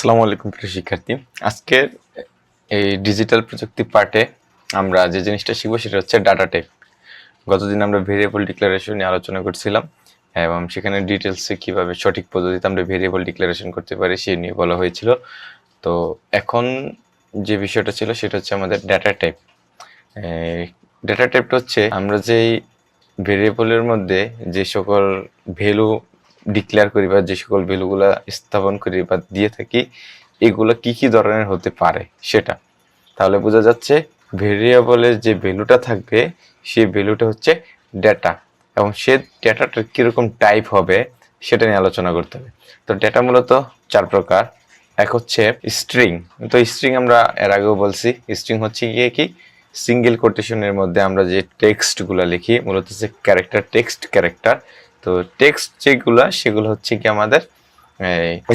আসসালামু আলাইকুম প্রিয় শিক্ষার্থী। আজকের এই ডিজিটাল প্রযুক্তি পার্টে আমরা যে জিনিসটা শিখব সেটা হচ্ছে ডাটা টাইপ গতদিন আমরা ভেরিয়েবল ডিক্লারেশন নিয়ে আলোচনা করছিলাম এবং সেখানে ডিটেলসে কীভাবে সঠিক পদ্ধতিতে আমরা ভেরিয়েবল ডিক্লারেশন করতে পারি সেই নিয়ে বলা হয়েছিল। তো এখন যে বিষয়টা ছিল সেটা হচ্ছে আমাদের ডাটা টাইপ ডাটা টাইপটা হচ্ছে আমরা যেই ভেরিয়েবলের মধ্যে যে সকল ভ্যালু ডিক্লেয়ার করি বা যে সকল ভ্যালুগুলা স্থাপন করি বা দিয়ে থাকি, এগুলো কি কি ধরনের হতে পারে সেটা। তাহলে বোঝা যাচ্ছে ভেরিয়েবলের যে ভ্যালুটা থাকবে, সেই ভ্যালুটা হচ্ছে ডেটা এবং সে ডেটাটা কীরকম টাইপ হবে সেটা নিয়ে আলোচনা করতে হবে। তো ডেটা মূলত চার প্রকার। এক হচ্ছে স্ট্রিং তো স্ট্রিং আমরা এর আগেও বলছি স্ট্রিং হচ্ছে গিয়ে কি? সিঙ্গেল কোটেশনের মধ্যে আমরা যে টেক্সটগুলো লিখি, মূলত হচ্ছে ক্যারেক্টার টেক্সট ক্যারেক্টার তো টেক্সট যেগুলো, সেগুলো হচ্ছে কি আমাদের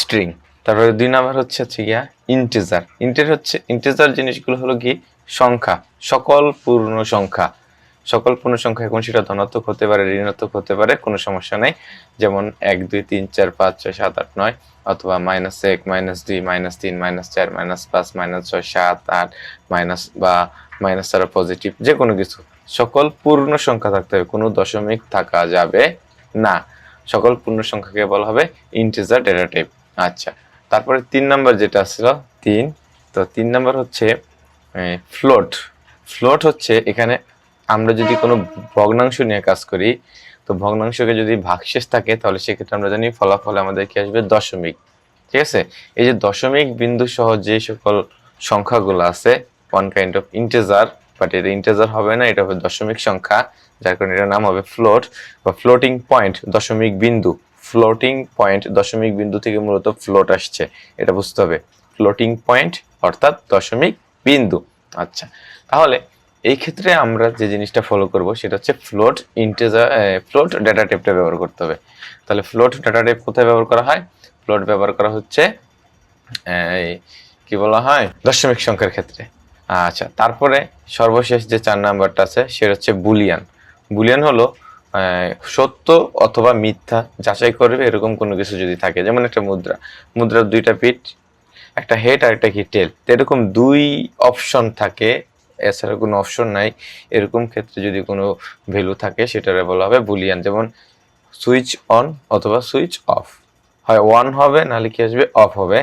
স্ট্রিং তারপরে দুই নাম্বার হচ্ছে হচ্ছে গিয়া ইন্টেজার ইন্টের হচ্ছে ইন্টেজার জিনিসগুলো হলো কি? সংখ্যা, সকল পূর্ণ সংখ্যা। সকল পূর্ণ সংখ্যা এখন সেটা ধনাত্মক হতে পারে, ঋণাত্মক হতে পারে, কোনো সমস্যা নেই। যেমন এক, দুই, তিন, চার, পাঁচ, ছয়, সাত, আট, নয়, অথবা মাইনাস এক মাইনাস দুই মাইনাস তিন মাইনাস চার মাইনাস পাঁচ মাইনাস ছয়, সাত, আট মাইনাস বা মাইনাস ছাড়া পজিটিভ যে কোনো কিছু। সকল পূর্ণ সংখ্যা থাকতে হবে, কোনো দশমিক থাকা যাবে না, সকল পূর্ণ সংখ্যাকে বলা হবে ইন্টিজার ডেটা টাইপ আচ্ছা তারপরে তিন নাম্বার যেটা ছিল, তিন, তো তিন নাম্বার হচ্ছে ফ্লোট ফ্লোট হচ্ছে এখানে আমরা যদি কোনো ভগ্নাংশ নিয়ে কাজ করি, তো ভগ্নাংশকে যদি ভাগশেষ থাকে, তাহলে সেক্ষেত্রে আমরা জানি ফলাফলে আমাদের কি আসবে? দশমিক। ঠিক আছে? এই যে দশমিক বিন্দু সহ যে সকল সংখ্যাগুলো আছে one kind of integer but এটা ইন্টেজার হবে না, এটা হবে দশমিক সংখ্যা, যার কারণে এটার নাম হবে ফ্লোট বা ফ্লোটিং পয়েন্ট দশমিক বিন্দু। ফ্লোটিং পয়েন্ট দশমিক বিন্দু থেকে মূলত ফ্লোট আসছে। এটা বুঝতে হবে। ফ্লোটিং পয়েন্ট অর্থাৎ দশমিক বিন্দু। আচ্ছা তাহলে এই ক্ষেত্রে আমরা যে জিনিসটা ফলো করব, সেটা হচ্ছে ফ্লোট ইন্টেজার ফ্লোট ডাটা টেপটা ব্যবহার করতে হবে। তাহলে ফ্লোট ডাটা টাইপ কোথায় ব্যবহার করা হয়? ফ্লোট ব্যবহার করা হচ্ছে এই কি বলা হয়? দশমিক সংখ্যার ক্ষেত্রে। আচ্ছা তারপরে সর্বশেষ যে চার নাম্বারটা আছে, সেটা হচ্ছে বুলিয়ান। বুলিয়ান হলো সত্য অথবা মিথ্যা যাচাই করবে, এরকম কোনো কিছু যদি থাকে, যেমন একটা মুদ্রা। মুদ্রার দুইটা পিঠ, একটা হেড আর একটা কি টেল এরকম দুই অপশন থাকে, এছাড়া কোনো অপশন নাই। এরকম ক্ষেত্রে যদি কোনো ভ্যালু থাকে, সেটারে বলা হবে বুলিয়ান। যেমন সুইচ অন অথবা সুইচ অফ হয় ওয়ান হবে, নাহলে কি আসবে অফ হবে।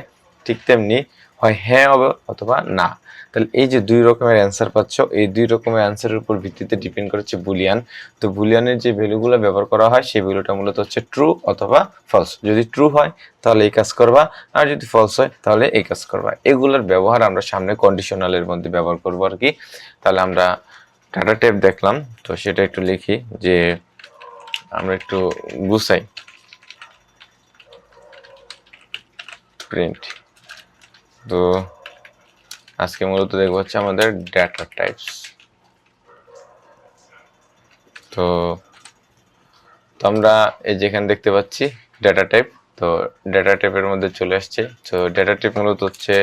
ঠিক তেমনি হয় হ্যাঁ হবে অথবা না। তাহলে এই যে দুই রকমের অ্যান্সার পাচ্ছ, এই দুই রকমের অ্যান্সারের উপর ভিত্তিতে ডিপেন্ড করেছে বুলিয়ান। তো বুলিয়ানের যে ভ্যালুগুলো ব্যবহার করা হয়, সেই ভ্যালুটা মূলত হচ্ছে ট্রু অথবা ফলস যদি ট্রু হয়, তাহলে এই কাজ করবা, আর যদি ফলস হয়, তাহলে এই কাজ করবা। এগুলোর ব্যবহার আমরা সামনে কন্ডিশনালের মধ্যে ব্যবহার করব আর কি। তাহলে আমরা টাটা টেপ দেখলাম, তো সেটা একটু লিখি যে আমরা একটু গুছাই। প্রিন্ট তো আজকে মূলত দেখব হচ্ছে আমাদের ডেটা টাইপস তো তো আমরা এই যেখানে দেখতে পাচ্ছি ডেটা টাইপ তো ডেটা টাইপের মধ্যে চলে আসছে। তো ডেটা টাইপ মূলত হচ্ছে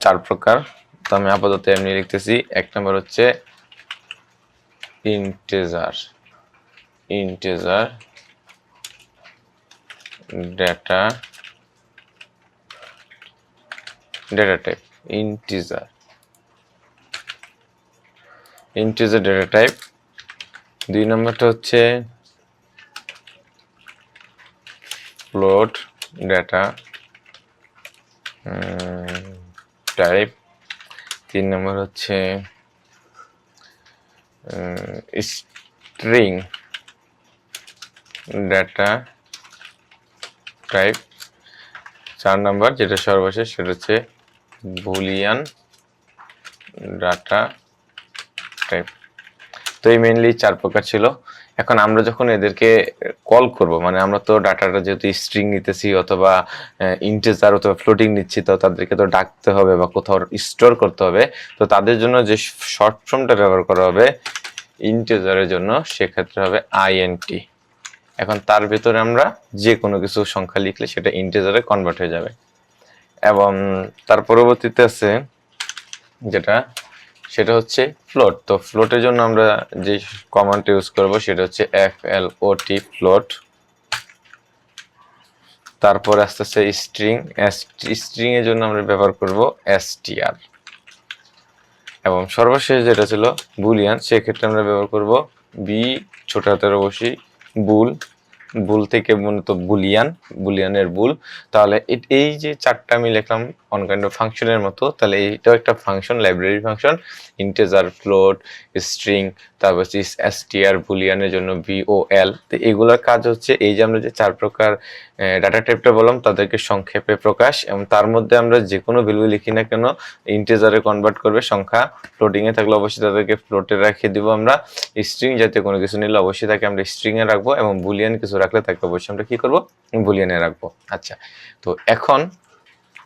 চার প্রকার। তো আমি আপাতত এমনি লিখতেছি, এক নম্বর হচ্ছে integer integer data data type integer integer data type দুই নম্বরটা হচ্ছে ফ্লোট ডেটা টাইপ তিন নম্বর হচ্ছে স্ট্রিং ডেটা টাইপ চার নম্বর যেটা সর্বশেষ সেটা হচ্ছে বুলিয়ান ডাটা টাইপ। তো এই মেইনলি চার প্রকার ছিল। এখন আমরা যখন এদেরকে কল করব মানে আমরা তো ডাটাটা যেহেতু স্ট্রিং নিতেছি অথবা ইন্টেজার অথবা ফ্লোটিং নিচ্ছি, তো তাদেরকে তো ডাকতে হবে বা কোথাও স্টোর করতে হবে। তো তাদের জন্য যে শর্ট ফর্মটা ব্যবহার করা হবে ইন্টেজারের জন্য, সেক্ষেত্রে হবে আইএনটি এখন তার ভেতরে আমরা যে কোনো কিছু সংখ্যা লিখলে সেটা ইন্টেজারে কনভার্ট হয়ে যাবে। এবং তার পরবর্তীতে আছে যেটা, সেটা হচ্ছে ফ্লোট তো ফ্লোটের জন্য আমরা যে কমান্ডটা ইউজ করব, সেটা হচ্ছে এফ এল ও টি ফ্লোট তারপর আস্তে আস্তে স্ট্রিং স্ট্রিং এর জন্য আমরা ব্যবহার করব এসটিআর এবং সর্বশেষ যেটা ছিল বুলিয়ান সেক্ষেত্রে আমরা ব্যবহার করব বি ছোট হাতের অবশ্যই বুল বুল থেকে মূলত বুলিয়ান, বুলিয়ানের বুল তাহলে এই যে চারটা আমি লিখলাম অন কাইন্ড অফ ফাংশনের মতো, তাহলে এইটাও একটা function library function integer float string তারপর এসটিআর বুলিয়ানের জন্য ভিওএল তো এগুলোর কাজ হচ্ছে এই যে আমরা যে চার প্রকার ডাটা টাইপটা বললাম, তাদেরকে সংক্ষেপে প্রকাশ, এবং তার মধ্যে আমরা যে কোনো ভ্যালু লিখি না কেন ইন্টেজারে কনভার্ট করবে, সংখ্যা ফ্লোটিং এ থাকলে অবশ্যই তাদেরকে ফ্লোটে রাখিয়ে দিব আমরা। স্ট্রিং জাতীয় কোনো কিছু নিলে অবশ্যই তাকে আমরা স্ট্রিংয়ে রাখব, এবং বুলিয়ান কিছু রাখলে তাকে অবশ্যই আমরা কি করব? বুলিয়ানে রাখব। আচ্ছা তো এখন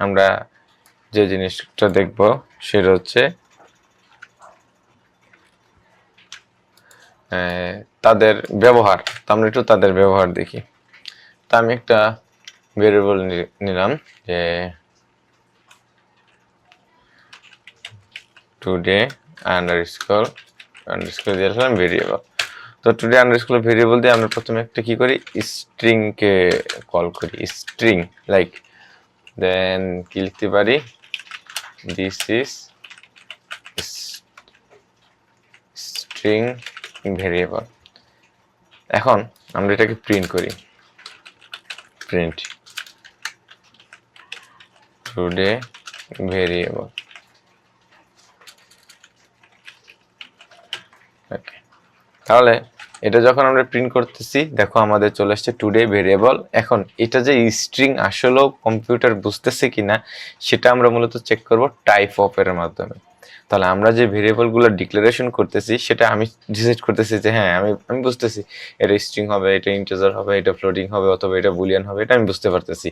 আমরা যে জিনিসটা দেখব, সেটা হচ্ছে তাদের ব্যবহার। তো আমরা একটু তাদের ব্যবহার দেখি। তা আমি একটা ভেরিয়েবল নিলাম যে টুডে আন্ডারস্কোর আন্ডারস্কোর দিয়ে আসলাম ভেরিয়েবল তো টুডে আন্ডারস্কোর ভেরিয়েবল দিয়ে আমরা প্রথমে একটা কি করি? স্ট্রিং কে কল করি। স্ট্রিং লাইক দেন কি লিখতে পারি দিস ইজ স্ট্রিং ভেরিয়েবল এখন আমরা এটাকে প্রিন্ট করি। প্রিন্ট টুডে ভেরিয়েবল ওকে তাহলে এটা যখন আমরা প্রিন্ট করতেছি, দেখো আমাদের চলে আসছে টুডে ভেরিয়েবল এখন এটা যে স্ট্রিং আসলেও কম্পিউটার বুঝতেছে কিনা, সেটা আমরা মূলত চেক করব টাইপ অফ এর মাধ্যমে। তাহলে আমরা যে ভেরিয়েবলগুলো ডিক্লারেশন করতেছি, সেটা আমি ডিসাইড করতেছি যে হ্যাঁ আমি আমি বুঝতেছি। এটা স্ট্রিং হবে, এটা ইন্টিজার হবে, এটা ফ্লোটিং হবে, অথবা এটা বুলিয়ান হবে, এটা আমি বুঝতে পারতেছি।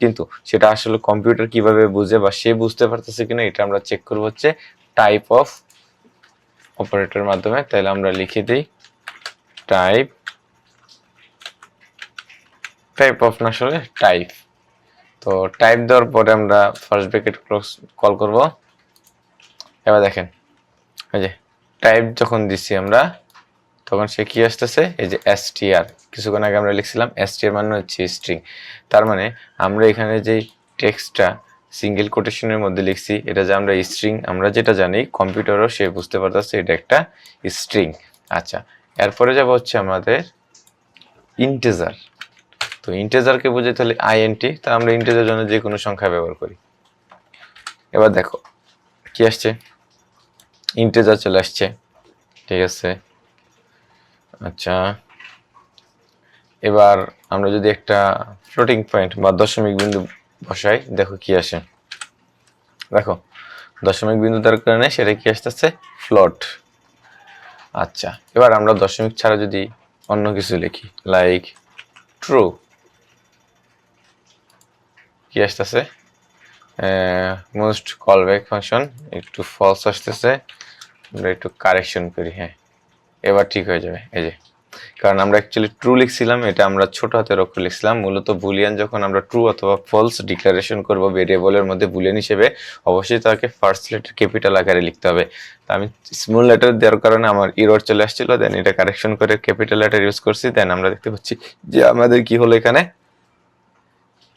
কিন্তু সেটা আসলে কম্পিউটার কীভাবে বুঝে বা সে বুঝতে পারতেছে কিনা, এটা আমরা চেক করব হচ্ছে টাইপ অফ অপারেটরের মাধ্যমে। তাহলে আমরা লিখে দিই। টাইপ টাইপ অফ না আসলে টাইপ তো টাইপ দেওয়ার পরে আমরা ফার্স্ট ব্র্যাকেট ক্লোজ কল করব। এবার দেখেন, এই যে টাইপ যখন দিছি আমরা, তখন সে কি আসতেছে? এই যে এসটিআর কিছুক্ষণ আগে আমরা লিখছিলাম এসটিআর মানে হচ্ছে স্ট্রিং তার মানে আমরা এখানে যে টেক্সটটা সিঙ্গেল কোটেশনের মধ্যে লিখছি, এটা যে আমরা স্ট্রিং আমরা যেটা জানি কম্পিউটারও সে বুঝতে পারতেছে এটা একটা স্ট্রিং আচ্ছা এরপরে যাব হচ্ছে আমাদের ইন্টেজার তো ইন্টেজারকে বুঝে তাহলে আইএনটি তা আমরা ইন্টেজার জন্য যে কোনো সংখ্যা ব্যবহার করি। এবার দেখো, কি আসছে? ইন্টেজার চলে আসছে, ঠিক আছে? আচ্ছা এবার আমরা যদি একটা ফ্লোটিং পয়েন্ট বা দশমিক বিন্দু বসাই, দেখো কি আসে। দেখো, দশমিক বিন্দু তার কারণে সেটা কি আসতেছে? ফ্লট আচ্ছা এবার আমরা দশমিক ছাড়া যদি অন্য কিছু লিখি লাইক ট্রু কি আসতেছে? মোস্ট কল ব্যাক ফাংশন একটু ফলস আসতেছে, আমরা একটু কারেকশন করি হ্যাঁ এবার ঠিক হয়ে যাবে, এই যে। কারণ আমরা অ্যাকচুয়ালি ট্রু লিখছিলাম, এটা আমরা ছোট হাতের অক্ষর লিখছিলাম। মূলত বুলিয়ান যখন আমরা ট্রু অথবা ফলস ডিক্লারেশন করব ভেরিয়েবলের মধ্যে বুলিয়ান হিসেবে, অবশ্যই তাকে ফার্স্ট লেটার ক্যাপিটাল আকারে লিখতে হবে। তা আমি স্মল লেটার দেওয়ার কারণে আমার ইরর চলে আসছিল দেন এটা কারেকশন করে ক্যাপিটাল লেটার ইউজ করছি দেন আমরা দেখতে পাচ্ছি যে আমাদের কি হলো এখানে?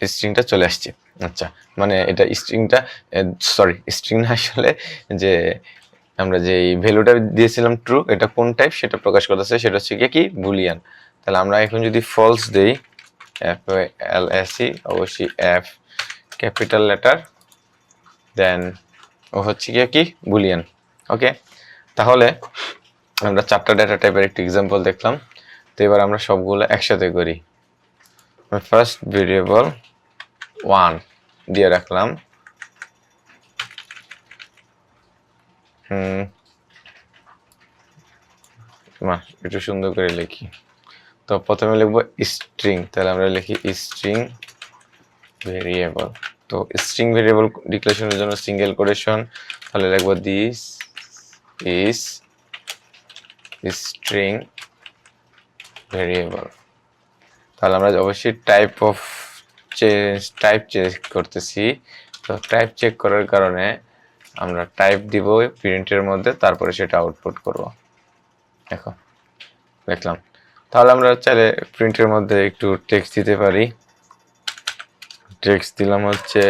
স্ট্রিংটা চলে আসছে। আচ্ছা মানে এটা স্ট্রিংটা সরি স্ট্রিং আসলে যে আমরা যে ভ্যালুটা দিয়েছিলাম ট্রু এটা কোন টাইপ সেটা প্রকাশ করতেছে, সেটা হচ্ছে কি? বুলিয়ান তাহলে আমরা এখন যদি ফলস দেই এফ এল এস ই অবশ্যই এফ ক্যাপিটাল লেটার দেন ও হচ্ছে গিয়ে কি? বুলিয়ান ওকে তাহলে আমরা চারটা ডেটা টাইপের একটি এক্সাম্পল দেখলাম। তো এবার আমরা সবগুলো একসাথে করি। ফার্স্ট ভেরিয়েবল ওয়ান দিয়ে রাখলাম। হুম। মা একটু সুন্দর করে লিখি। তো প্রথমে লিখব স্ট্রিং তাহলে আমরা লিখি স্ট্রিং ভেরিয়েবল তো স্ট্রিং ভেরিয়েবল ডিক্লারেশনের জন্য সিঙ্গেল কোটেশন তাহলে লিখব দিস ইজ স্ট্রিং ভেরিয়েবল তাহলে আমরা অবশ্যই type of change type check করতেছি। তো টাইপ চেক করার কারণে আমরা টাইপ দিব প্রিন্টের মধ্যে, তারপরে সেটা আউটপুট করব। দেখো, দেখলাম। তাহলে আমরা চাইলে প্রিন্টের মধ্যে একটু টেক্সট দিতে পারি। টেক্সট দিলাম হচ্ছে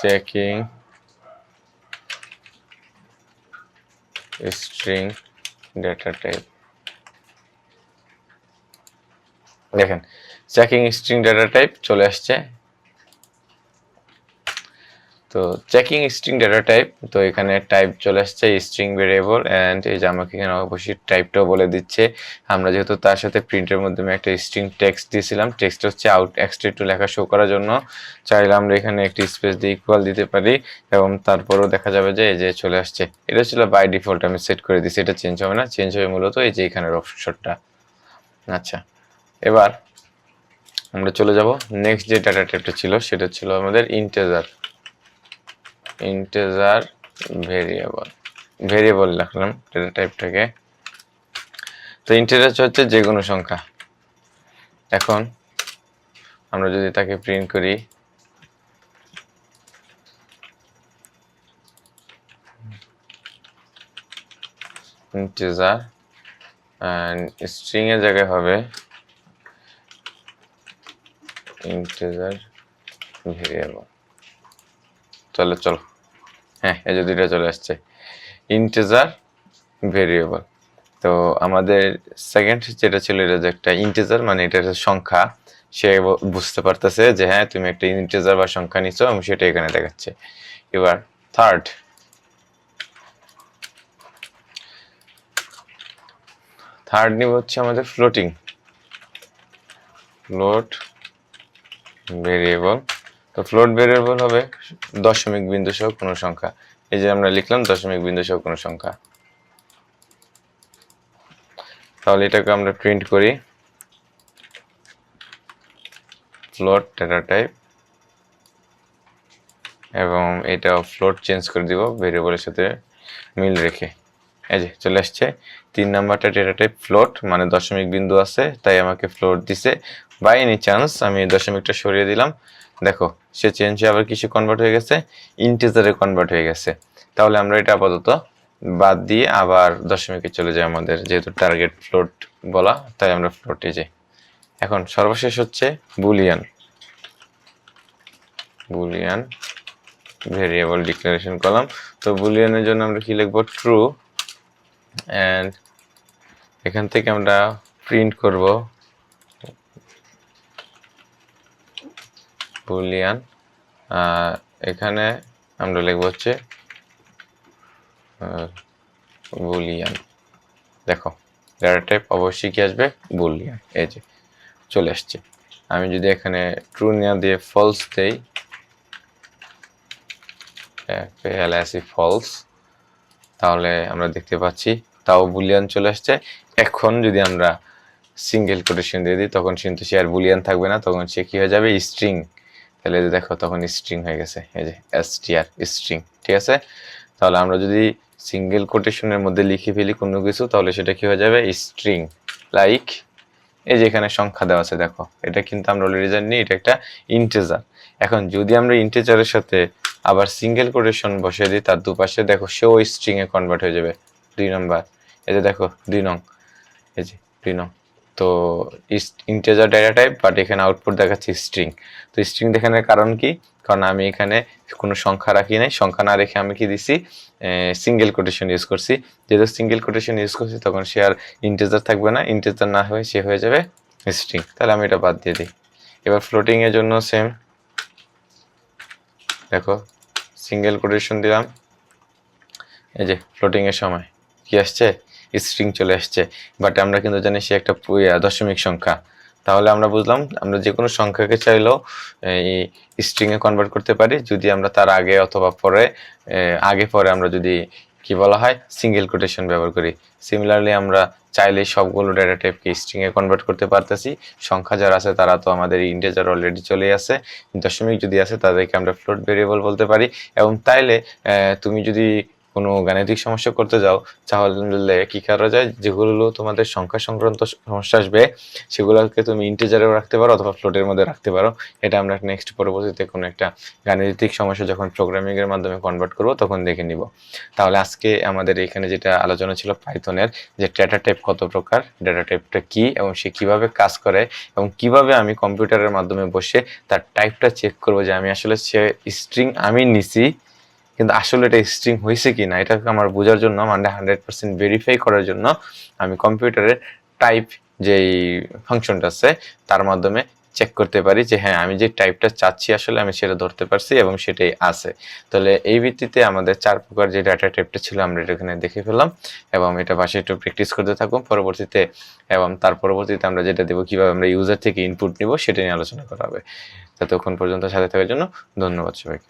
চেকিং স্ট্রিং ডেটা টাইপ দেখেন চেকিং স্ট্রিং ডেটা টাইপ চলে আসছে। তো চেকিং স্ট্রিং ডেটা টাইপ তো এখানে টাইপ চলে আসছে স্ট্রিং ভেরিয়েবল অ্যান্ড এই যে আমাকে এখানে অবশ্যই টাইপটাও বলে দিচ্ছে। আমরা যেহেতু তার সাথে প্রিন্টের মাধ্যমে একটা স্ট্রিং টেক্সট দিয়েছিলাম টেক্সট হচ্ছে আউট এক্সট্রা একটু লেখা শো করার জন্য। চাইলে আমরা এখানে একটি স্পেস দিয়ে ইকুয়াল দিতে পারি এবং তারপরেও দেখা যাবে যে এই যে চলে আসছে। এটা ছিল বাই ডিফল্ট আমি সেট করে দিচ্ছি এটা চেঞ্জ হবে না চেঞ্জ হবে মূলত এই যে এখানের অপশনটা আচ্ছা এবার আমরা চলে যাব। নেক্সট যে ডাটা টাইপটা ছিল, সেটা ছিল আমাদের ইন্টেজার ইন্টেজার ভেরিয়েবল ভেরিয়েবল লিখলাম ডেটা টাইপটাকে তো ইন্টেজার হচ্ছে যে কোনো সংখ্যা। এখন আমরা যদি তাকে প্রিন্ট করি ইন্টেজার অ্যান্ড স্ট্রিং এর জায়গায় হবে ইন্টেজার ভেরিয়েবল। চলো চলো। হ্যাঁ এই যে দুইটা চলে আসছে। Integer variable. তো আমাদের সেকেন্ড যেটা ছিল, এটা যে একটা ইন্টেজার মানে এটা সংখ্যা, সে বুঝতে পারতেছে যে হ্যাঁ তুমি একটা ইন্টেজার বা সংখ্যা নিছো এবং সেটা এখানে দেখাচ্ছে। এবার থার্ড থার্ড নিব হচ্ছে আমাদের ফ্লোটিং ফ্লোট ভেরিয়েবল তো ফ্লোট ভেরিয়েবল হবে দশমিক বিন্দু সহ কোনো সংখ্যা। এই যে আমরা লিখলাম দশমিক বিন্দু সহ কোনো সংখ্যা। তাহলে এটাকে আমরা প্রিন্ট করি। ফ্লোট ডেটা টাইপ এবং এটা ফ্লোট চেঞ্জ করে দিব ভেরিয়েবলের সাথে মিল রেখে। এই যে চলে আসছে। তিন নাম্বারটা ডেটা টাইপ ফ্লোট মানে দশমিক বিন্দু আছে, তাই আমাকে ফ্লোট দিছে। বাই এনি চান্স আমি দশমিকটা সরিয়ে দিলাম। দেখো, সে চেঞ্জ আবার কিছু কনভার্ট হয়ে গেছে ইন্টিজারে কনভার্ট হয়ে গেছে। তাহলে আমরা এটা আপাতত বাদ দিয়ে আবার দশমিকে চলে যাই আমাদের, যেহেতু টার্গেট ফ্লোট বলা, তাই আমরা ফ্লোটে যাই। এখন সর্বশেষ হচ্ছে boolean boolean variable declaration column তো বুলিয়ানের জন্য আমরা কি লিখব? ট্রু অ্যান্ড এখান থেকে আমরা প্রিন্ট করব। বুলিয়ান। এখানে আমরা লিখব হচ্ছে বুলিয়ান। দেখো ডেটা টাইপ অবশ্যই কি আসবে? বুলিয়ান। এই যে, চলে আসছে। আমি যদি এখানে ট্রু না দিয়ে ফলস দেই পেয়ালাসি ফলস তাহলে আমরা দেখতে পাচ্ছি, তাও বুলিয়ান চলে আসছে। এখন যদি আমরা সিঙ্গেল কোটেশন দিয়ে দিই, তখন কিন্তু সে আর বুলিয়ান থাকবে না, তখন সে কি হয়ে যাবে? স্ট্রিং তাহলে যে দেখো, তখন স্ট্রিং হয়ে গেছে, এই যে এস টি আর স্ট্রিং ঠিক আছে? তাহলে আমরা যদি সিঙ্গেল কোটেশনের মধ্যে লিখে ফেলি কোনো কিছু, তাহলে সেটা কি হয়ে যাবে? স্ট্রিং লাইক এই যে এখানে সংখ্যা দেওয়া আছে, দেখো, এটা কিন্তু আমরা অলরেডি জানি, এটা একটা ইন্টেজার এখন যদি আমরা ইন্টেজারের সাথে আবার সিঙ্গেল কোটেশন বসিয়ে দিই, তার দুপাশে দেখো সেও স্ট্রিং এ কনভার্ট হয়ে যাবে, দুই নম্বর এই যে দেখো, দুই নং, এই যে দুই নং। তো ইন্টেজার ডেটা টাইপ বাট এখানে আউটপুট দেখাচ্ছে স্ট্রিং তো স্ট্রিং দেখানোর কারণ কি? কারণ আমি এখানে কোনো সংখ্যা রাখি নাই। সংখ্যা না রেখে আমি কি দিছি? সিঙ্গেল কোটেশন ইউজ করছি। যেহেতু সিঙ্গেল কোটেশন ইউজ করছি, তখন সে আর ইন্টেজার থাকবে না। ইন্টেজার না হয়ে সে হয়ে যাবে স্ট্রিং তাহলে আমি এটা বাদ দিয়ে দিই। এবার ফ্লোটিং এর জন্য সেম দেখো সিঙ্গেল কোটেশন দিলাম। এই যে ফ্লোটিং এর সময়। কি আসছে? স্ট্রিং চলে আসছে। বাট আমরা কিন্তু জানি সে একটা দশমিক সংখ্যা। তাহলে আমরা বুঝলাম, আমরা যে কোনো সংখ্যাকে চাইলেও, এই স্ট্রিংয়ে কনভার্ট করতে পারি। যদি আমরা তার আগে অথবা পরে আগে পরে আমরা যদি, কি বলা হয় সিঙ্গেল কোটেশন ব্যবহার করি। সিমিলারলি আমরা চাইলে সবগুলো ডেটা টাইপকে স্ট্রিংয়ে কনভার্ট করতে পারতেছি। সংখ্যা যারা আছে, তারা তো আমাদের ইন্টেজার অলরেডি চলে আসে দশমিক যদি আছে, তাদেরকে আমরা ফ্লোট ভেরিয়েবল বলতে পারি। এবং তাইলে তুমি যদি কোনো গাণিতিক সমস্যা করতে যাও, তাহলে কি করা যায়? যেগুলো তোমাদের সংখ্যা সংক্রান্ত সমস্যা আসবে, সেগুলোকে তুমি ইন্টিজারেও রাখতে পারো অথবা ফ্লোটের মধ্যে রাখতে পারো। এটা আমরা নেক্সট পরবর্তীতে কোনো একটা গাণিতিক সমস্যা যখন প্রোগ্রামিং এর মাধ্যমে কনভার্ট করব, তখন দেখে নিব। তাহলে আজকে আমাদের এখানে যেটা আলোচনা ছিল পাইথনের যে ডেটা টাইপ কত প্রকার ডেটা টাইপটা কি, এবং সে কীভাবে কাজ করে, এবং কীভাবে আমি কম্পিউটারের মাধ্যমে বসে তার টাইপটা চেক করব যে আমি আসলে সে স্ট্রিং আমি নিছি কিন্তু আসলে এটা স্ট্রিং হয়েছে কি না এটা আমার বোঝার জন্য মানে হান্ড্রেড পার্সেন্ট ভেরিফাই করার জন্য আমি কম্পিউটারের টাইপ যেই ফাংশনটা আছে, তার মাধ্যমে চেক করতে পারি যে হ্যাঁ আমি যে টাইপটা চাচ্ছি আসলে আমি সেটা ধরতে পারছি এবং সেটাই আছে। তাহলে এই ভিত্তিতে আমাদের চার প্রকার যে ডাটা টাইপটা ছিল, আমরা এটা এখানে দেখে ফেললাম এবং এটা বাসায় একটু প্র্যাকটিস করতে থাকুন। পরবর্তীতে এবং তার পরবর্তীতে আমরা যেটা দেবো, কীভাবে আমরা ইউজার থেকে ইনপুট নিব, সেটা নিয়ে আলোচনা করা হবে। ততক্ষণ পর্যন্ত সাথে থাকার জন্য ধন্যবাদ সবাইকে।